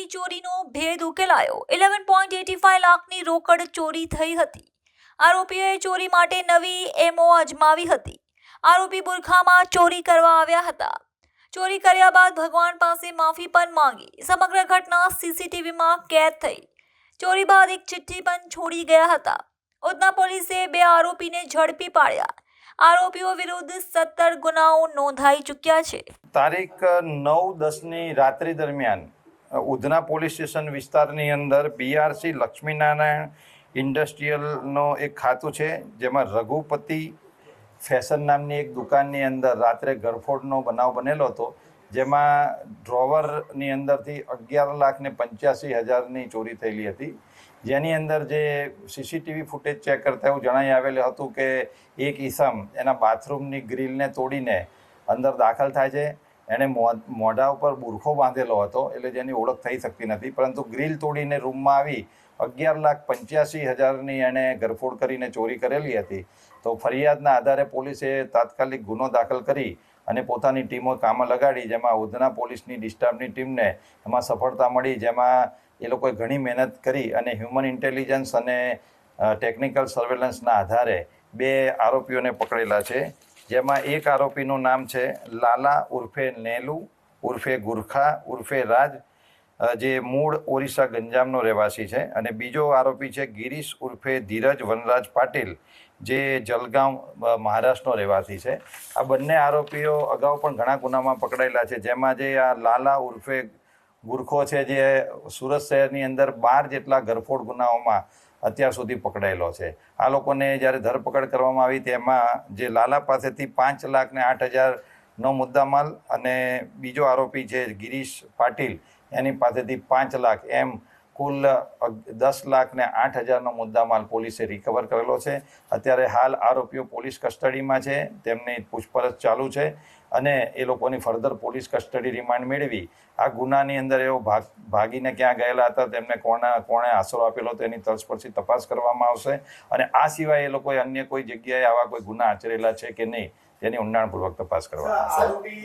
થયેલી ચોરીનો ભેદ ઉકેલાયો. ઇલેવન પોઈન્ટ એટી ફાઈવ લાખની રોકડ ચોરી થઈ હતી. આરોપીઓએ ચોરી માટે નવી એમઓ અજમાવી હતી. આરોપી બુરખામાં ચોરી કરવા આવ્યા હતા. ચોરી કર્યા બાદ ભગવાન પાસે માફી પણ માંગી. સમગ્ર ઘટના સીસીટીવીમાં કેદ થઈ. ચોરી બાદ એક ચિઠ્ઠી પણ છોડી ગયા હતા. ઉધના પોલીસે બે આરોપીને ઝડપી પાડ્યા. આરોપીઓ વિરુદ્ધ સત્તર ગુનાઓ નોંધાઈ ચૂક્યા છે. તારીખ નવ દસની રાત્રિ દરમિયાન ઉધના પોલીસ સ્ટેશન વિસ્તારની અંદર બીઆરસી લક્ષ્મીનારાયણ ઇન્ડસ્ટ્રીયલનો એક ખાતું છે, જેમાં રઘુપતિ ફેશન નામની એક દુકાનની અંદર રાત્રે ગરફોડનો બનાવ બનેલો હતો, જેમાં ડ્રોવરની અંદરથી અગિયાર લાખ ને પંચ્યાસી હજારની ચોરી થયેલી હતી. જેની અંદર જે સીસીટીવી ફૂટેજ ચેક કરતા એવું જણાઈ આવેલું હતું કે એક ઈસમ એના બાથરૂમની ગ્રીલને તોડીને અંદર દાખલ થાય છે. એણે મોઢા ઉપર બુરખો બાંધેલો હતો એટલે જેની ઓળખ થઈ શકતી નથી. પરંતુ ગ્રીલ તોડીને રૂમમાં આવી અગિયાર લાખ પંચ્યાસી હજારની એણે ગરફોડ કરીને ચોરી કરેલી હતી. તો ફરિયાદના આધારે પોલીસે તાત્કાલિક ગુનો દાખલ કરી અને પોતાની ટીમો કામે લગાડી, જેમાં ઉધના પોલીસની ડિસ્ટર્બની ટીમને એમાં સફળતા મળી, જેમાં એ લોકોએ ઘણી મહેનત કરી અને હ્યુમન ઇન્ટેલિજન્સ અને ટેકનિકલ સર્વેલન્સના આધારે બે આરોપીઓને પકડેલા છે. જેમાં એક આરોપીનું નામ છે લાલા ઉર્ફે નેલુ, ઉર્ફે ગુરખા, ઉર્ફે રાજ જે મૂળ ઓરિસ્સા ગંજામનો રહેવાસી છે. અને બીજો આરોપી છે ગિરીશ ઉર્ફે ધીરજ વનરાજ પાટીલ, જે જલગાંવ મહારાષ્ટ્રનો રહેવાસી છે. આ બંને આરોપીઓ અગાઉ પણ ઘણા ગુનામાં પકડાયેલા છે. જેમાં જે આ લાલા ઉર્ફે ગુરખો છે જે સુરત શહેરની અંદર બાર જેટલા ઘરફોડ ગુનાઓમાં અત્યાર સુધી પકડાયેલો છે. આ લોકોને જ્યારે ધરપકડ કરવામાં આવી તેમાં જે લાલા પાસેથી પાંચ લાખ ને આઠ હજારનો મુદ્દામાલ અને બીજો આરોપી છે ગિરીશ પાટીલ, એની પાસેથી પાંચ લાખ એમ કુલ દસ લાખ ને આઠ હજારનો મુદ્દામાલ પોલીસે રિકવર કરેલો છે. અત્યારે હાલ આરોપીઓ પોલીસ કસ્ટડીમાં છે. તેમની પૂછપરછ ચાલુ છે અને એ લોકોની ફર્ધર પોલીસ કસ્ટડી રિમાન્ડ મેળવી. આ ગુનાની અંદર એઓ ભાગ, ભાગીને ક્યાં ગયેલા હતા, તેમને કોણે કોણે આશરો આપેલો તેની તર્જ પરથી તપાસ કરવામાં આવશે. અને આ સિવાય એ લોકોએ અન્ય કોઈ જગ્યાએ આવા કોઈ ગુના આચરેલા છે કે નહીં, તેની ઊંડાણપૂર્વક તપાસ કરવામાં આવશે.